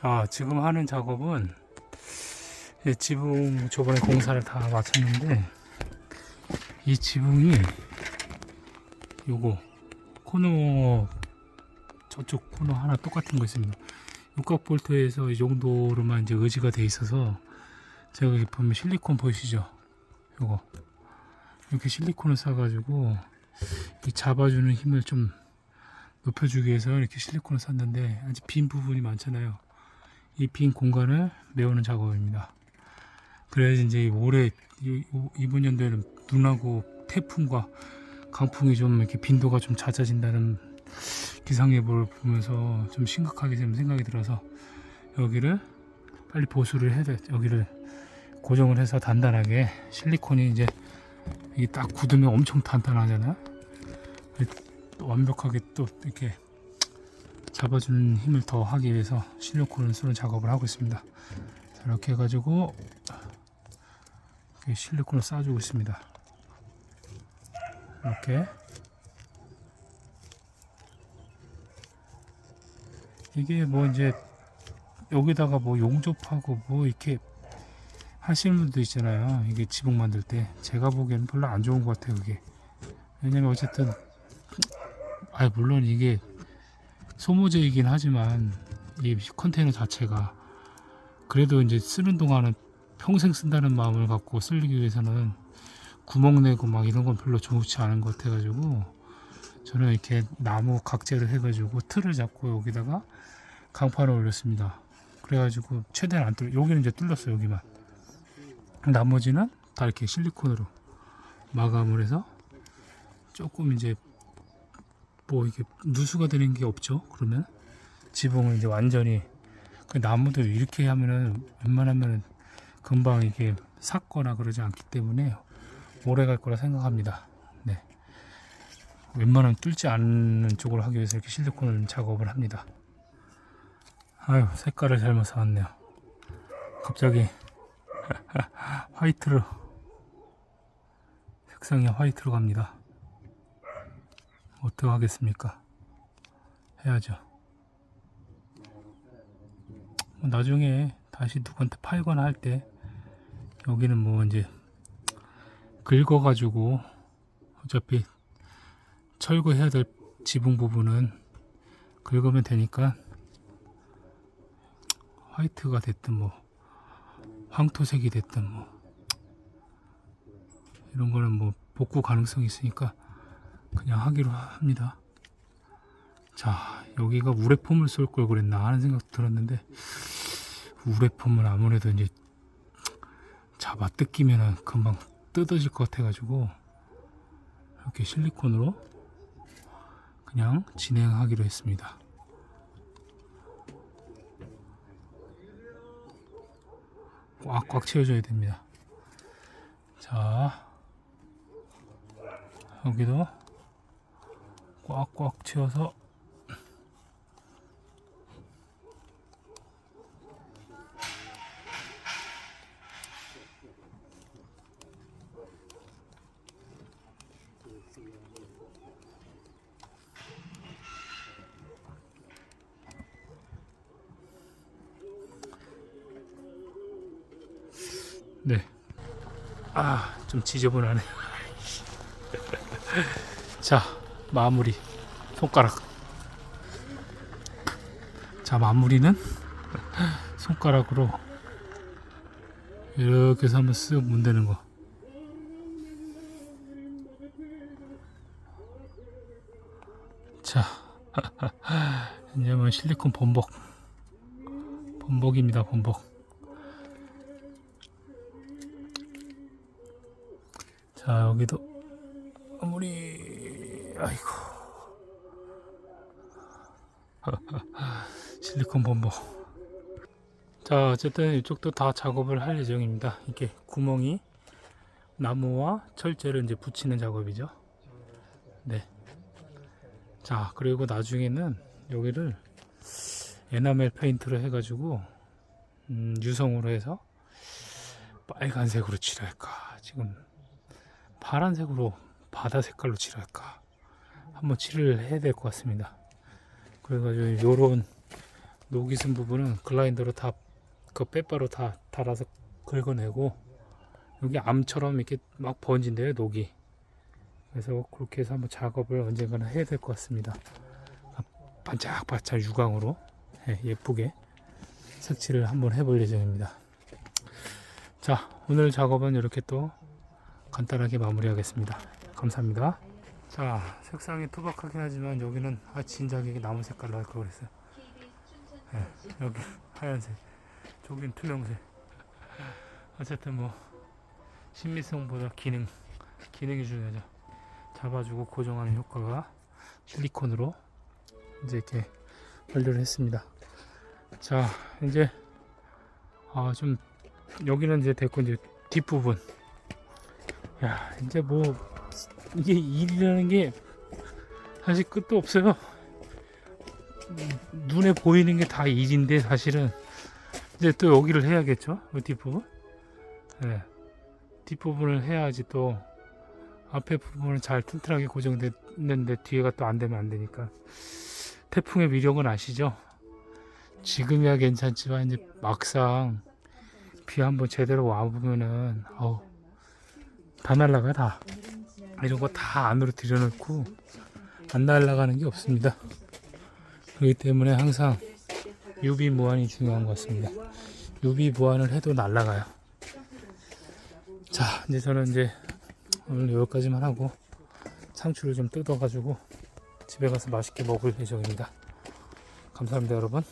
자, 지금 하는 작업은 이 지붕 저번에 공사를 다 마쳤는데 이 지붕이 요거 코너 저쪽 코너 하나 똑같은 거 있습니다. 육각 볼트에서 이 정도로만 이제 의지가 돼 있어서 제가 여기 보면 실리콘 보이시죠? 요거 이렇게 실리콘을 싸가지고 이 잡아주는 힘을 좀 높여주기 위해서 이렇게 실리콘을 샀는데 아직 빈 부분이 많잖아요. 이 빈 공간을 메우는 작업입니다. 그래야지 이제 올해 이- 이번 연도에는 눈하고 태풍과 강풍이 좀 이렇게 빈도가 좀 잦아진다는 기상예보를 보면서 좀 심각하게 좀 생각이 들어서 여기를 빨리 보수를 해야 돼. 여기를 고정을 해서 단단하게 실리콘이 이제 이게 딱 굳으면 엄청 단단하잖아요. 또 완벽하게 또 이렇게 잡아주는 힘을 더 하기 위해서 실리콘을 쓰는 작업을 하고 있습니다. 자, 이렇게 해가지고 이렇게 실리콘을 쌓아주고 있습니다. 이렇게 이게 뭐 이제 여기다가 뭐 용접하고 뭐 이렇게 하시는 분도 있잖아요. 이게 지붕 만들 때 제가 보기에는 별로 안 좋은 것 같아요. 그게 왜냐면 어쨌든 아 물론 이게 소모재이긴 하지만 이 컨테이너 자체가 그래도 이제 쓰는 동안은 평생 쓴다는 마음을 갖고 쓰기 위해서는 구멍 내고 막 이런 건 별로 좋지 않은 것 같아가지고 저는 이렇게 나무 각재를 해가지고 틀을 잡고 여기다가 강판을 올렸습니다. 그래가지고 최대한 안 뚫려. 여기는 이제 뚫렸어 여기만. 나머지는 다 이렇게 실리콘으로 마감을 해서 조금 이제 뭐 이게 누수가 되는 게 없죠. 그러면 지붕을 이제 완전히 그 나무도 이렇게 하면은 웬만하면은 금방 이게 삭거나 그러지 않기 때문에 오래 갈 거라 생각합니다. 네. 웬만하면 뚫지 않는 쪽으로 하기 위해서 이렇게 실리콘을 작업을 합니다. 아유, 색깔을 잘못 사왔네요. 갑자기 화이트로 색상이 화이트로 갑니다. 어떻게 하겠습니까? 해야죠. 뭐 나중에 다시 누구한테 팔거나 할 때 여기는 뭐 이제 긁어가지고 어차피 철거해야 될 지붕 부분은 긁으면 되니까 화이트가 됐든 뭐 황토색이 됐든 뭐 이런 거는 뭐 복구 가능성이 있으니까 그냥 하기로 합니다. 자 여기가 우레폼을 쏠 걸 그랬나 하는 생각도 들었는데 우레폼은 아무래도 이제 잡아 뜯기면은 금방 뜯어질 것 같아가지고 이렇게 실리콘으로 그냥 진행하기로 했습니다. 꽉꽉 채워줘야 됩니다. 자, 여기도 꽉꽉 채워서 네. 아, 좀 지저분하네. 자, 마무리. 손가락. 자, 마무리는 손가락으로 이렇게 해서 한번 쓱 문대는 거. 자, 이제 뭐 실리콘 범벅. 범벅입니다, 범벅. 자 여기도 마무리 아이고. 실리콘 범벅 자 어쨌든 이쪽도 다 작업을 할 예정입니다. 이게 구멍이 나무와 철제를 이제 붙이는 작업이죠. 네 자 그리고 나중에는 여기를 에나멜 페인트를 해가지고 음, 유성으로 해서 빨간색으로 칠할까? 지금 파란색으로 바다 색깔로 칠할까 한번 칠을 해야 될 것 같습니다. 그래가지고 요런 녹이 쓴 부분은 글라인더로 다 그 빼바로 다 달아서 긁어내고 여기 암처럼 이렇게 막 번진대요 녹이. 그래서 그렇게 해서 한번 작업을 언젠가는 해야 될 것 같습니다. 아, 반짝반짝 유광으로 예, 예쁘게 색칠을 한번 해볼 예정입니다. 자 오늘 작업은 이렇게 또 간단하게 마무리하겠습니다. 감사합니다 자 색상이 투박하긴 하지만 여기는 아 진작에 나무 색깔로 할 걸 그랬어요. 예, 여기 하얀색. 저긴 투명색. 어쨌든 뭐 신미성보다 기능 기능이 중요하죠. 잡아주고 고정하는 효과가 실리콘으로 이제 이렇게 완료를 했습니다. 자 이제 아 좀 여기는 이제 됐고 이제 뒷부분. 야 이제 뭐 이게 일이라는 게 사실 끝도 없어요. 음, 눈에 보이는 게 다 일인데 사실은 이제 또 여기를 해야겠죠? 이 뒷부분? 네. 뒷부분을 해야지 또 앞에 부분은 잘 튼튼하게 고정됐는데 뒤에가 또 안 되면 안 되니까. 태풍의 위력은 아시죠? 지금이야 괜찮지만 이제 막상 비 한번 제대로 와보면은 어우 다 날라가 다 이런 거 다 안으로 들여놓고 안 날라가는 게 없습니다 그렇기 때문에 항상 유비 무한이 중요한 것 같습니다 유비 무한을 해도 날라가요 자 이제 저는 이제 오늘 여기까지만 하고 상추를 좀 뜯어가지고 집에 가서 맛있게 먹을 예정입니다. 감사합니다, 여러분.